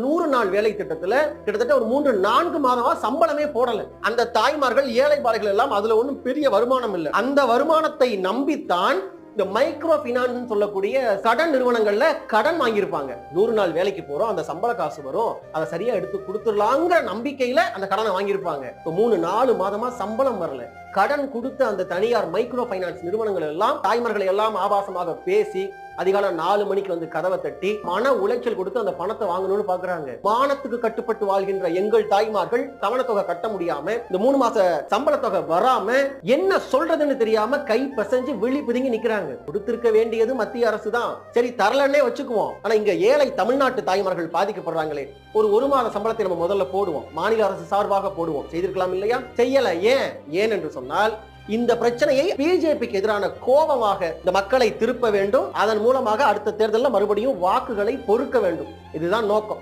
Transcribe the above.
நூறு நாள் வேலை திட்டத்துல கிட்டத்தட்ட ஒரு மூன்று நான்கு மாதமா சம்பளமே போடல. அந்த தாய்மார்கள் ஏழை எல்லாம் அதுல ஒன்றும் பெரிய வருமானம் இல்லை. அந்த வருமானத்தை நம்பித்தான் இந்த மைக்ரோ பினான்ஸ் சொல்லக்கூடிய கடன் நிறுவனங்கள்ல கடன் வாங்கியிருப்பாங்க. நூறு நாள் வேலைக்கு போறோம் அந்த சம்பள காசு வரும் அதை சரியா எடுத்து கொடுத்துடலாங்கிற நம்பிக்கையில அந்த கடனை வாங்கியிருப்பாங்க. இப்போ மூணு நாலு மாதமா சம்பளம் வரல. கடன் கொடுத்த அந்த தனியார் மைக்ரோ ஃபைனான்ஸ் நிறுவனங்கள் எல்லாம் தாய்மார்களை எல்லாம் ஆபாசமாக பேசி அதிகாலம் நாலு மணிக்கு வந்து கதவை தட்டி மன உளைச்சல் கொடுத்து அந்த பணத்தை வாங்கணும்னு பாக்குறாங்க. மானத்துக்கு கட்டுப்பட்டு வாழ்கின்ற எங்கள் தாய்மார்கள் தவணத்தொகை கட்ட முடியாம இந்த மூணு மாச சம்பள தொகை வராம என்ன சொல்றதுன்னு தெரியாம கை பசஞ்சு விழி பிதுங்கி நிக்கிறாங்க. கொடுத்திருக்க வேண்டியது மத்திய அரசு தான். சரி தரலன்னே வச்சுக்குவோம். ஆனா இங்க ஏழை தமிழ்நாட்டு தாய்மார்கள் பாதிக்கப்படுறாங்களே. ஒரு ஒரு மாத சம்பளத்தை நம்ம முதல்ல போடுவோம். மாநில அரசு சார்பாக போடுவோம். செய்திருக்கலாம் இல்லையா? செய்யல. ஏன்? ஏன் என்று சொன்னால் இந்த பிரச்சனையை பிஜேபிக்கு எதிரான கோபமாக இந்த மக்களை திருப்ப வேண்டும். அதன் மூலமாக அடுத்த தேர்தலில் மறுபடியும் வாக்குகளை பொறுக்க வேண்டும். இதுதான் நோக்கம்.